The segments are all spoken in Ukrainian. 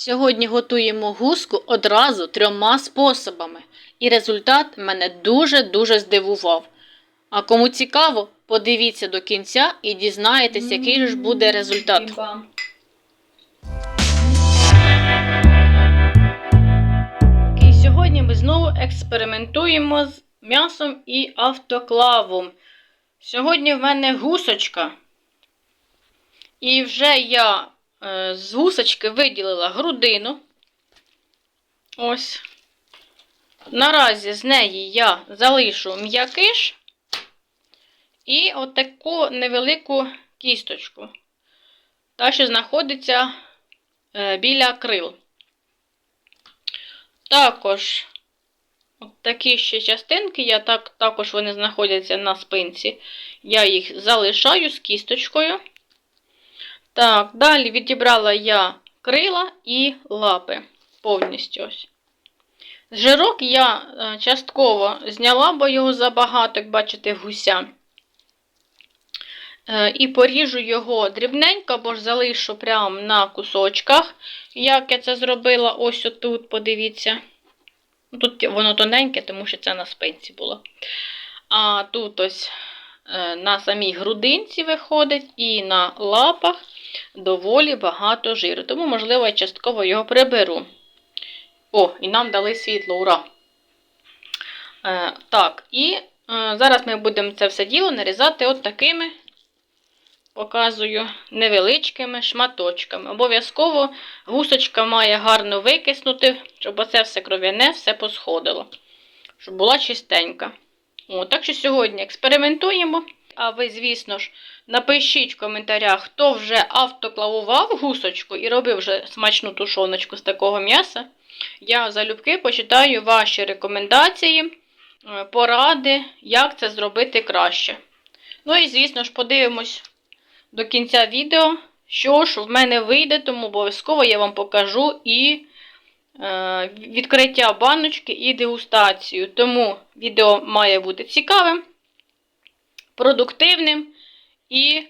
Сьогодні готуємо гуску одразу трьома способами, і результат мене дуже-дуже здивував. А кому цікаво, подивіться до кінця і дізнаєтесь, який ж буде результат. І сьогодні ми знову експериментуємо з м'ясом і автоклавом. Сьогодні в мене гусочка. І вже я з гусочки виділила грудину. Ось. Наразі з неї я залишу м'якиш і отаку невелику кісточку. Та, що знаходиться е, біля крил. Також от такі ще частинки, я так, також вони знаходяться на спинці. Я їх залишаю з кісточкою. Так, далі відібрала я крила і лапи повністю ось. Жирок я е, частково зняла, бо його забагато, як бачите, гуся. Е, І поріжу його дрібненько, або ж залишу прямо на кусочках, як я це зробила ось отут, подивіться. Тут воно тоненьке, тому що це на спинці було. А тут ось на самій грудинці виходить, і на лапах доволі багато жиру. Тому, можливо, я частково його приберу. О, і нам дали світло, ура! Е, так, і е, зараз ми будемо це все діло нарізати от такими, показую, невеличкими шматочками. Обов'язково гусочка має гарно викиснути, щоб оце все кров'яне, все посходило. Щоб була чистенька. О, так що сьогодні експериментуємо. А ви, звісно ж, напишіть в коментарях, хто вже автоклавував гусочку і робив вже смачну тушоночку з такого м'яса. Я залюбки почитаю ваші рекомендації, е, поради, як це зробити краще. Ну і, звісно ж, подивимось до кінця відео, що ж в мене вийде, тому обов'язково я вам покажу і відкриття баночки і дегустацію. Тому відео має бути цікавим, продуктивним і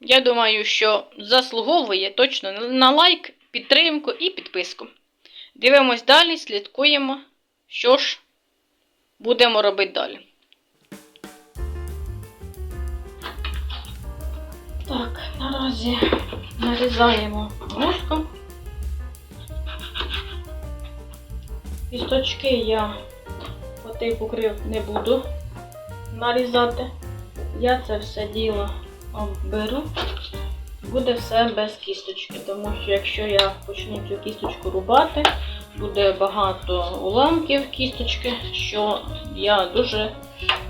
я думаю, що заслуговує точно на лайк, підтримку і підписку. Дивимось далі, слідкуємо, що ж будемо робити далі. Так, наразі нарізаємо гуску. Кісточки я по типу не буду нарізати. Я це все діло обберу. Буде все без кісточки, тому що якщо я почну цю кісточку рубати, буде багато уламків кісточки, що я дуже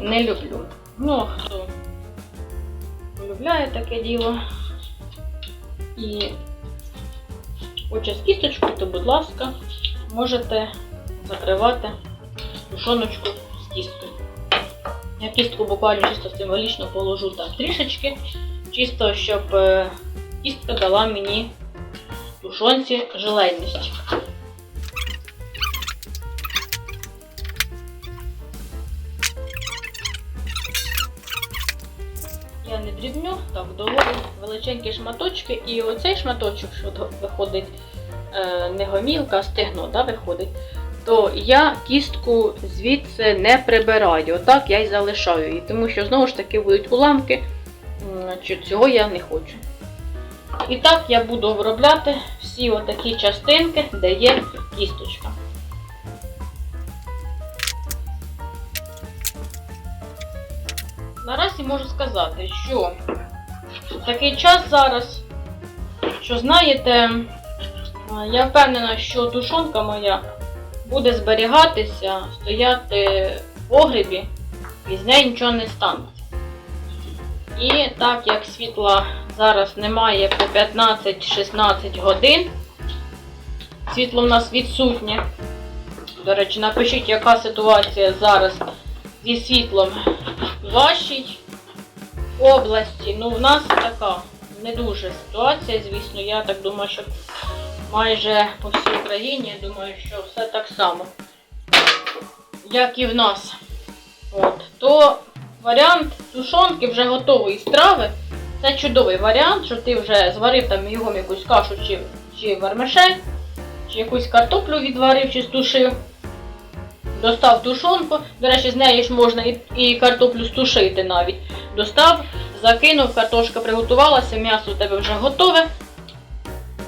не люблю. Ну, а хто полюбляє таке діло і хоче з кісточкою, то, будь ласка, можете закривати тушоночку з кісткою. Я кістку буквально чисто символічно положу так трішечки, чисто, щоб е, кістка дала мені тушонці желейність. Я не дрібню, так, доволі величенькі шматочки. І оцей шматочок, що виходить е, не гомілка, а стегно, да, виходить, то я кістку звідси не прибираю. Отак я й залишаю її, тому що знову ж таки будуть уламки, цього я не хочу. І так я буду обробляти всі отакі частинки, де є кісточка. Наразі можу сказати, що такий час зараз, що знаєте, я впевнена, що тушонка моя буде зберігатися, стояти в погребі, і з нею нічого не станеться. І так як світла зараз немає по 15-16 годин, світло в нас відсутнє. До речі, напишіть, яка ситуація зараз зі світлом в вашій області. Ну, в нас така не дуже ситуація, звісно. Я так думаю, що майже по всій Україні, я думаю, що все так само, як і в нас. От. То варіант тушонки вже готової страви. Це чудовий варіант, що ти вже зварив там його якусь кашу чи чи вермишель, чи якусь картоплю відварив, чи стушив. Достав тушонку, до речі, з неї ж можна і, і картоплю стушити навіть. Достав, закинув, картошка приготувалася, м'ясо у тебе вже готове.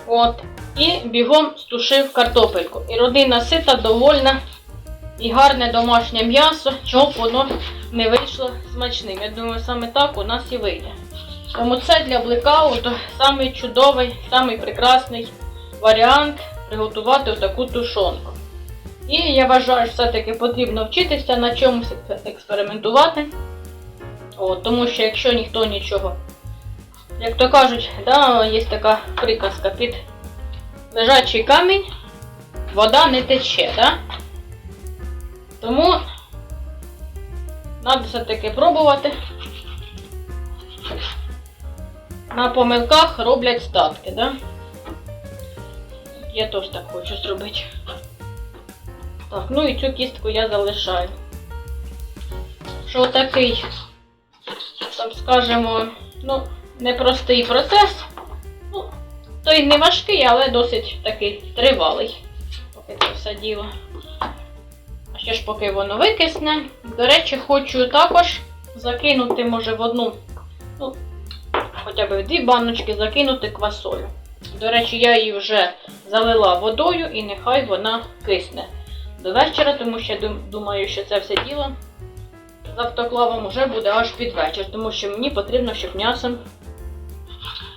От. І бігом стушив картопельку. І родина сита, довольна. І гарне домашнє м'ясо, щоб воно не вийшло смачним. Я думаю, саме так у нас і вийде. Тому це для блекауту самий чудовий, самий прекрасний варіант приготувати таку тушонку. І я вважаю, що все-таки потрібно вчитися на чомусь експериментувати. О, тому що якщо ніхто нічого, як то кажуть, да, є така приказка під лежачий камінь, вода не тече, да? Тому треба все-таки пробувати. На помилках роблять статки, да? Я теж так хочу зробити. Так, ну і цю кістку я залишаю. Що такий, там скажемо, ну, непростий процес. Той не важкий, але досить такий тривалий. Поки це все діло. А ще ж поки воно викисне. До речі, хочу також закинути, може, в одну, ну, хоча б в дві баночки закинути квасолю. До речі, я її вже залила водою і нехай вона кисне до вечора, тому що я думаю, що це все діло з автоклавом вже буде аж під вечір, тому що мені потрібно, щоб м'ясо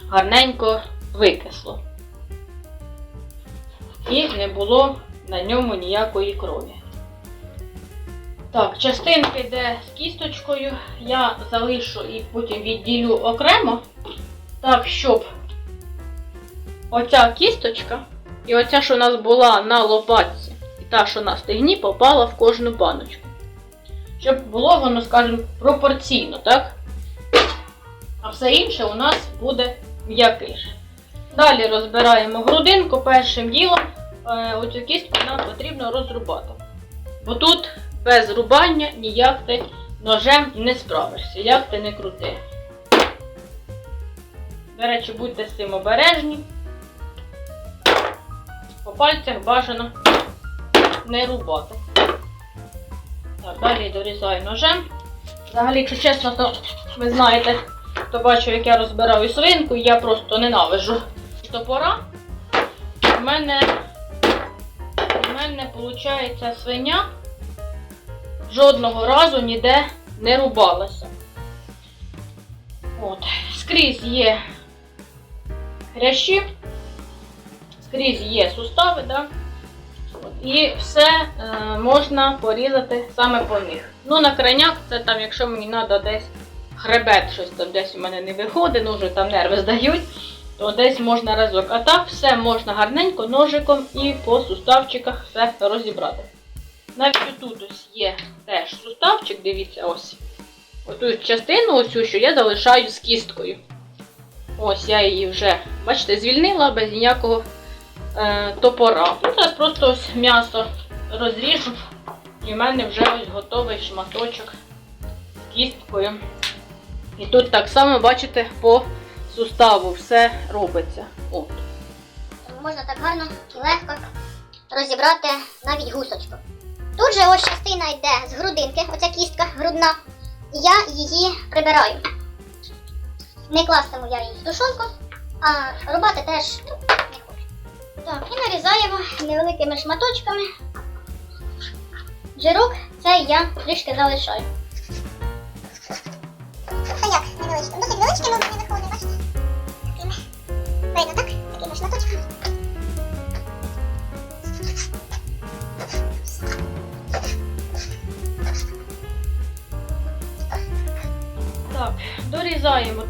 гарненько викисло. І не було на ньому ніякої крові. Так, частинки, де з кісточкою, я залишу і потім відділю окремо, так, щоб оця кісточка і оця, що у нас була на лопатці, і та, що на стегні, попала в кожну баночку. Щоб було воно, скажімо, пропорційно, так? А все інше у нас буде м'якише. Далі розбираємо грудинку. Першим ділом е, оцю кістку нам потрібно розрубати. Бо тут без рубання ніяк ти ножем не справишся, як ти не крути. До речі, будьте з цим обережні. По пальцях бажано не рубати. Так, далі дорізаю ножем. Взагалі, якщо чесно, то ви знаєте, хто бачив, як я розбираю свинку, я просто ненавижу топора. У мене, у мене виходить свиня жодного разу ніде не рубалася. От. Скрізь є хрящі, скрізь є сустави, да? І все е, можна порізати саме по них. Ну, на крайняк це там, якщо мені треба десь хребет, щось там десь у мене не виходить, ну вже там нерви здають, то десь можна разок. А так все можна гарненько ножиком і по суставчиках все розібрати. Навіть тут ось є теж суставчик, дивіться, ось. Оту частину, ось, що я залишаю з кісткою. Ось я її вже, бачите, звільнила без ніякого е, топора. Ну, зараз просто ось м'ясо розріжу. І в мене вже ось готовий шматочок з кісткою. І тут так само, бачите, по суставу все робиться. От. Можна так гарно і легко розібрати навіть гусочку. Тут же ось частина йде з грудинки, оця кістка грудна. І я її прибираю. Не кластиму я її в тушонку, а рубати теж ну, не хочу. Так, і нарізаємо невеликими шматочками. Жирок цей я трішки залишаю. Це як невеличким? Досить величким воно не виходить, бачите?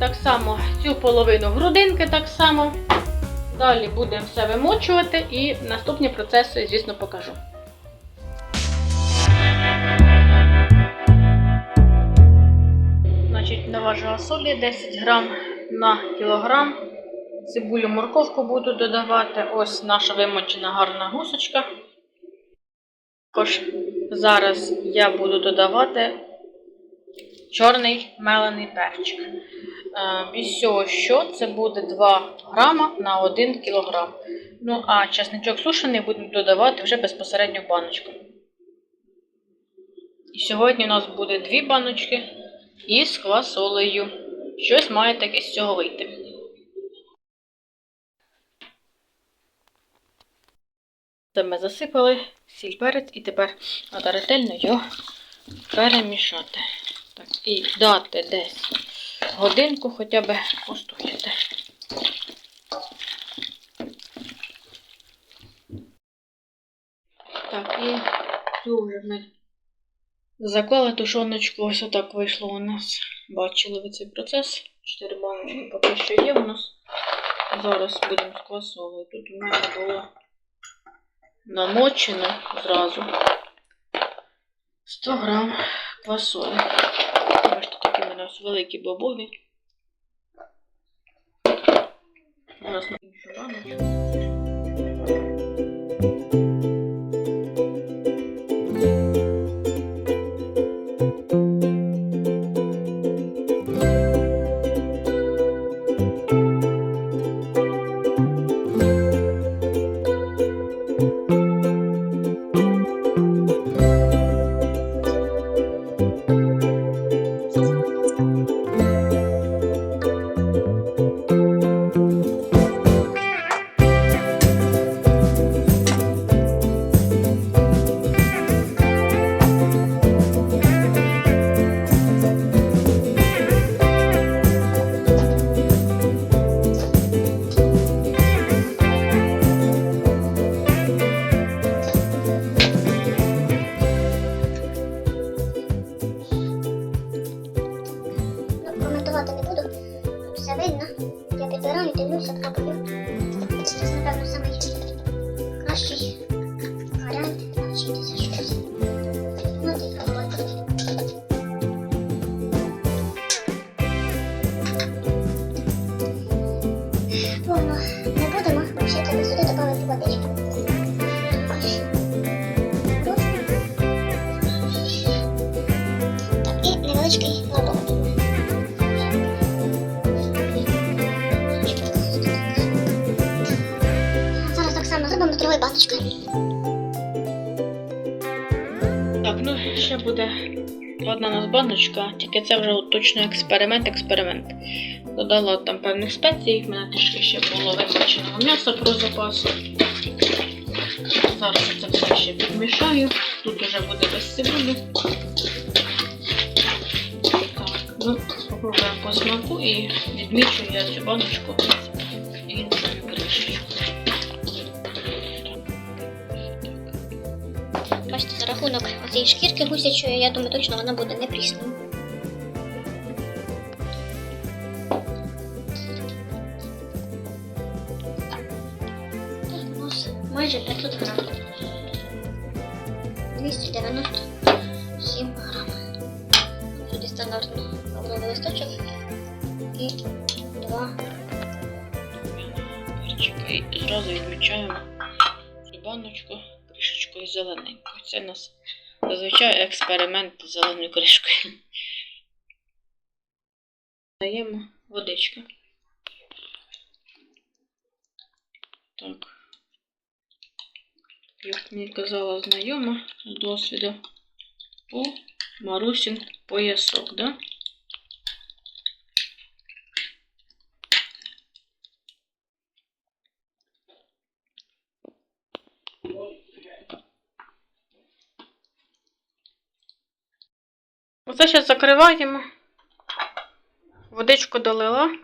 Так само цю половину грудинки так само. Далі будемо все вимочувати і наступні процеси, звісно, покажу. Значить, наважила солі 10 грам на кілограм. Цибулю морковку буду додавати. Ось наша вимочена гарна гусочка. Також зараз я буду додавати чорний мелений перчик. Е, Із цього що це буде 2 грама на 1 кілограм. Ну, а часничок сушений будемо додавати вже безпосередньо в баночку. І сьогодні у нас буде дві баночки із квасолею. Щось має таке з цього вийти. Це ми засипали сіль перець і тепер треба ретельно його перемішати. І дати десь годинку хоча б постояти. Так, і цю вже ми заклали тушоночку. Ось отак вийшло у нас. Бачили ви цей процес. Чотири баночки поки що є у нас. Зараз будемо квасолою. Тут у мене було намочено зразу 100 грам квасолі. Бачите, такі у нас великі бобові. нас на іншу одна у нас баночка, тільки це вже точно експеримент, експеримент. Додала там певних спецій, в мене трішки ще було вимоченого м'яса про запасу. Зараз це все ще підмішаю. Тут уже буде без цибулі. Так, ну, спробуємо по смаку і відмічу я цю баночку Бачите, за рахунок цієї шкірки гусячої, я думаю, точно вона буде не прісною. У нас майже 500 грам. 297 грам. Сюди стандартно лавровий листочок і два зразу відмічаємо цю баночку кришечкою зелененькою. Це у нас зазвичай експеримент з зеленою кришкою. Даємо водички. Так. Як мені казала знайома з досвіду, по Марусін поясок, да? Оце зараз закриваємо. Водичку долила.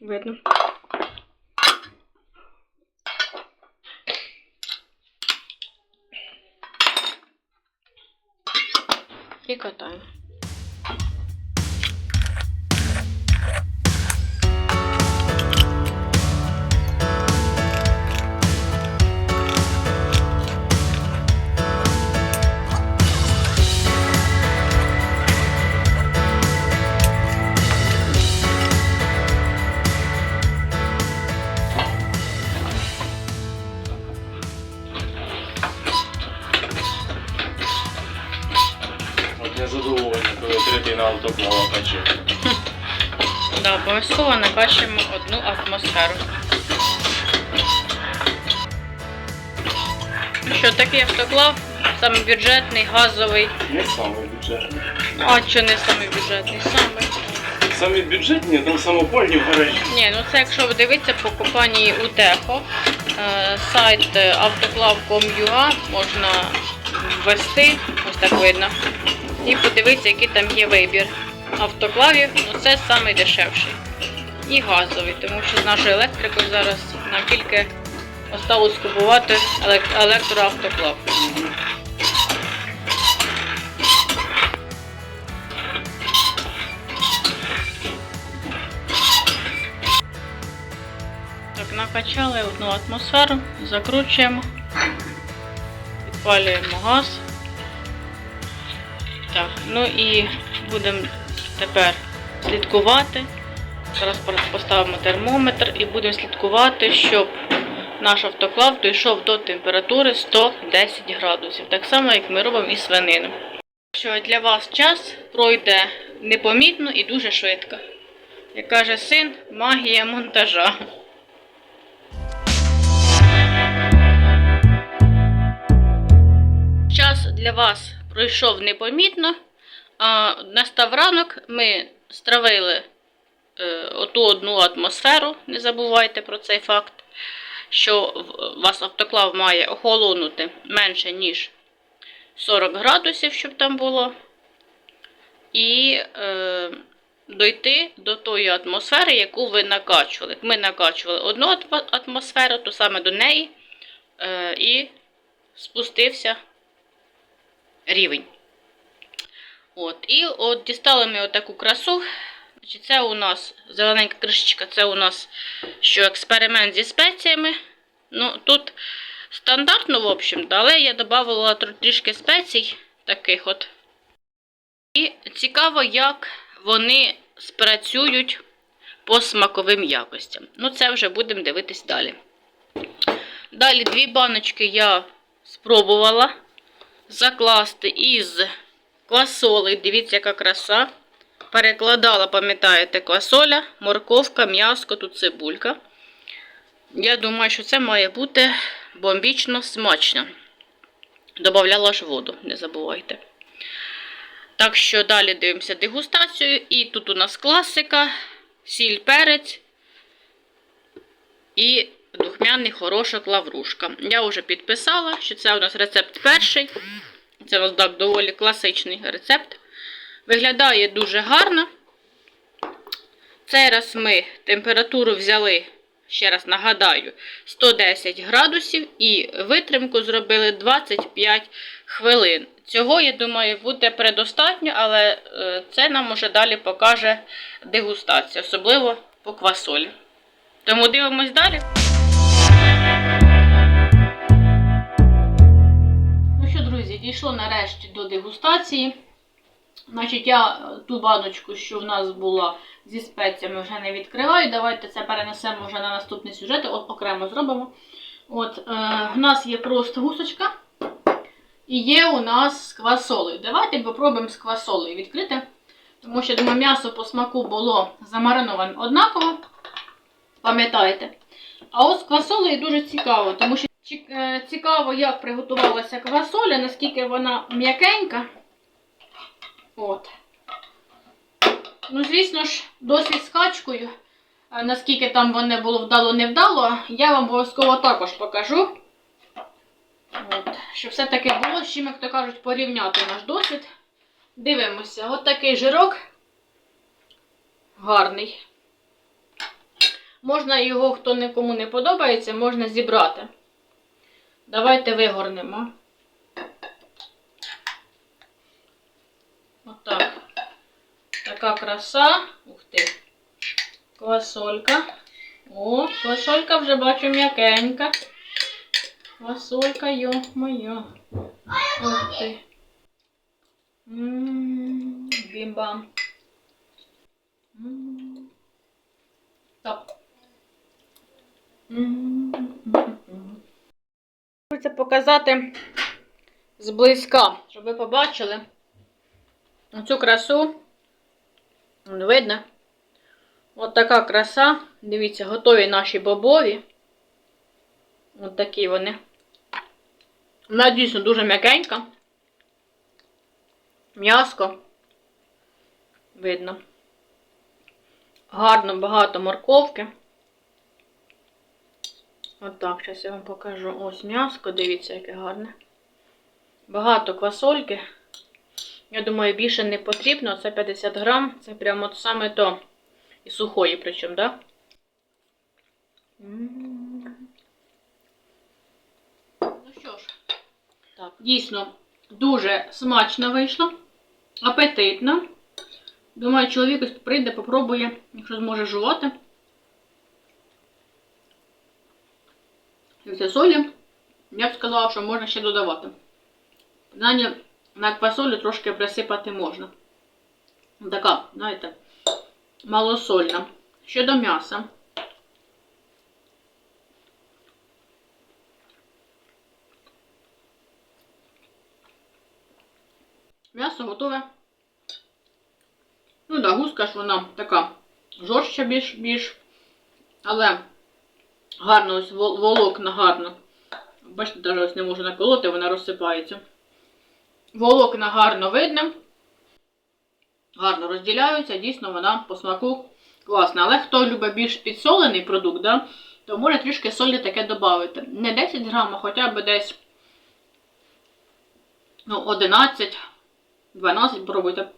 Видно. І катаємо. Накачуємо одну атмосферу. Ну що, такий автоклав, саме бюджетний, газовий. Не самий бюджетний. А що не самий бюджетний? Самий. Самі бюджетні, там самопальні в гаражі. Ні, ну це якщо ви дивитися по компанії Утехо, е, сайт е, автоклав.com.ua можна ввести, ось так видно, і подивитися, який там є вибір автоклавів. Ну це самий дешевший. І газовий, тому що з нашою електрикою зараз нам тільки осталось купувати елек- електроавтоклав. Так, накачали одну атмосферу, закручуємо, підпалюємо газ. Так, ну і будемо тепер слідкувати. Зараз поставимо термометр і будемо слідкувати, щоб наш автоклав дійшов до температури 110 градусів. Так само, як ми робимо і свинину. Що для вас час пройде непомітно і дуже швидко. Як каже син, магія монтажа. Час для вас пройшов непомітно. А настав ранок, ми стравили оту одну атмосферу, не забувайте про цей факт, що вас автоклав має охолонути менше, ніж 40 градусів, щоб там було. І е, дойти до тої атмосфери, яку ви накачували. Ми накачували одну атмосферу, то саме до неї, е, і спустився рівень. От, і от дістали ми отаку красу. Значить, це у нас зелененька кришечка, це у нас що експеримент зі спеціями. Ну, тут стандартно, в общем, але я додавала трішки спецій таких от. І цікаво, як вони спрацюють по смаковим якостям. Ну, це вже будемо дивитись далі. Далі дві баночки я спробувала закласти із квасоли. Дивіться, яка краса. Перекладала, пам'ятаєте, квасоля, морковка, м'яско, тут цибулька. Я думаю, що це має бути бомбічно смачно. Добавляла ж воду, не забувайте. Так що далі дивимося дегустацію. І тут у нас класика, сіль, перець і духмяний хорошок лаврушка. Я вже підписала, що це у нас рецепт перший. Це у нас так доволі класичний рецепт. Виглядає дуже гарно. Цей раз ми температуру взяли, ще раз нагадаю, 110 градусів і витримку зробили 25 хвилин. Цього, я думаю, буде предостатньо, але е, це нам уже далі покаже дегустація, особливо по квасолі. Тому дивимось далі. Ну що, друзі, дійшло нарешті до дегустації. Значить, я е, ту баночку, що в нас була зі спеціями, вже не відкриваю. Давайте це перенесемо вже на наступний сюжет, от окремо зробимо. От, е, в нас є просто гусочка. І є у нас з квасолею. Давайте попробуємо з квасолею відкрити. Тому що, думаю, м'ясо по смаку було замариноване однаково. Пам'ятаєте? А от з квасолею дуже цікаво, тому що е, цікаво, як приготувалася квасоля, наскільки вона м'якенька. От. Ну, звісно ж, досвід з качкою, е, наскільки там воно було вдало-невдало, я вам обов'язково також покажу. От. Щоб все-таки було з чим, як то кажуть, порівняти наш досвід. Дивимося, от такий жирок. Гарний. Можна його, хто нікому не подобається, можна зібрати. Давайте вигорнемо. Отак. Така краса. Ух ти. Квасолька. О, квасолька вже бачу м'якенька. Квасолька, йо-моє. Ух ти. Ммм, бімбам. М. Так. Хочеться показати зблизька, щоб ви побачили цю красу. Видно? От така краса. Дивіться, готові наші бобові. От такі вони. Вона дійсно дуже м'якенька. М'яско. Видно. Гарно багато морковки. Отак, зараз я вам покажу. Ось м'яско, дивіться, яке гарне. Багато квасольки. Я думаю, більше не потрібно. Це 50 грам. Це прямо от саме то. І сухої причому, так? Да? Ну що ж, так, дійсно дуже смачно вийшло. Апетитно. Думаю, чоловік ось прийде, попробує, якщо зможе жувати. Дивіться, солі, я б сказала, що можна ще додавати. Принаймні, на квасолю трошки присипати можна. Така, знаєте, малосольна. Щодо м'яса. М'ясо готове. Ну да, гуска ж вона така жорстча більш, більш. Але гарно ось волокна гарно. Бачите, навіть ось не можу наколоти, вона розсипається. Волокна гарно видно. Гарно розділяються, дійсно вона по смаку класна. Але хто любить більш підсолений продукт, да, то може трішки солі таке додати. Не 10 грам, а хоча б десь ну, 11, 12 пробуйте.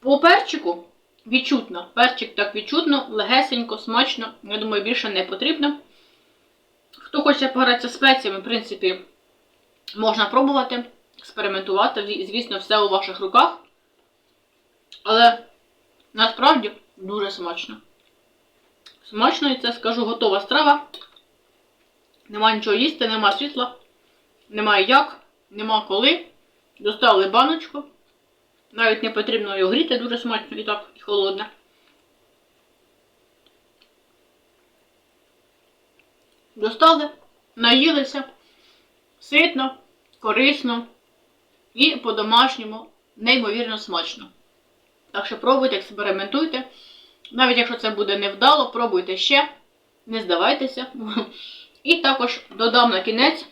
По перчику відчутно. Перчик так відчутно, легесенько, смачно. Я думаю, більше не потрібно. Хто хоче погратися спеціями, в принципі, можна пробувати, експериментувати. Звісно, все у ваших руках. Але насправді дуже смачно. Смачно, і це скажу, готова страва. Нема нічого їсти, нема світла, немає як, нема коли. Доставили баночку. Навіть не потрібно його гріти, дуже смачно і так, і холодне. Достали, наїлися, ситно, корисно і по-домашньому неймовірно смачно. Так що пробуйте, експериментуйте. Навіть якщо це буде невдало, пробуйте ще, не здавайтеся. І також додам на кінець,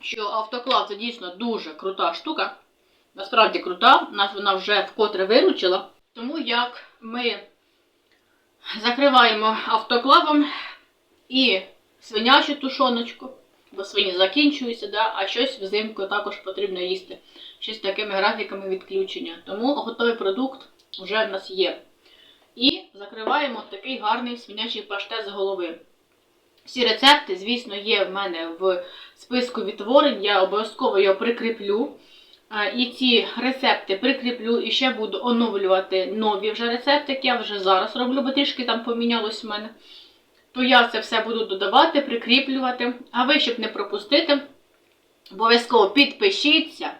що автоклав це дійсно дуже крута штука. Насправді крута, нас вона вже вкотре виручила. Тому як ми закриваємо автоклавом і свинячу тушоночку, бо свині закінчуються, да, а щось взимку також потрібно їсти. Щось такими графіками відключення. Тому готовий продукт вже в нас є. І закриваємо такий гарний свинячий паштет з голови. Всі рецепти, звісно, є в мене в списку відтворень, я обов'язково його прикріплю. І ці рецепти прикріплю і ще буду оновлювати нові вже рецепти, які я вже зараз роблю, бо трішки там помінялось в мене. То я це все буду додавати, прикріплювати. А ви, щоб не пропустити, обов'язково підпишіться,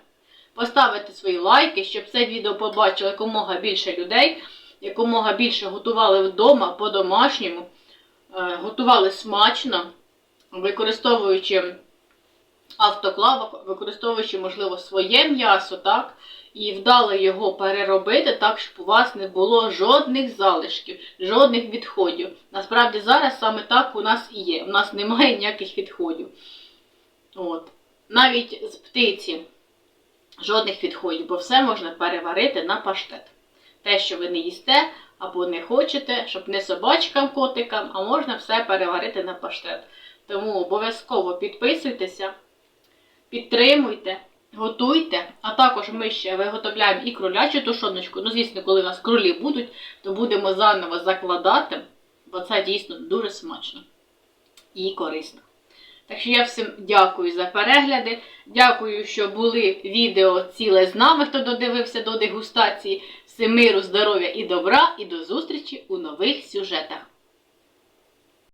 поставити свої лайки, щоб це відео побачило якомога більше людей, якомога більше готували вдома по-домашньому, е, готували смачно, використовуючи автоклав, використовуючи, можливо, своє м'ясо, так, і вдали його переробити так, щоб у вас не було жодних залишків, жодних відходів. Насправді зараз саме так у нас і є. У нас немає ніяких відходів. От. Навіть з птиці жодних відходів, бо все можна переварити на паштет. Те, що ви не їсте або не хочете, щоб не собачкам, котикам, а можна все переварити на паштет. Тому обов'язково підписуйтеся, підтримуйте, готуйте. А також ми ще виготовляємо і кролячу тушоночку. Ну, звісно, коли у нас кролі будуть, то будемо заново закладати, бо це дійсно дуже смачно і корисно. Так що я всім дякую за перегляди. Дякую, що були відео ціле з нами, хто додивився до дегустації. Всім миру, здоров'я і добра, і до зустрічі у нових сюжетах.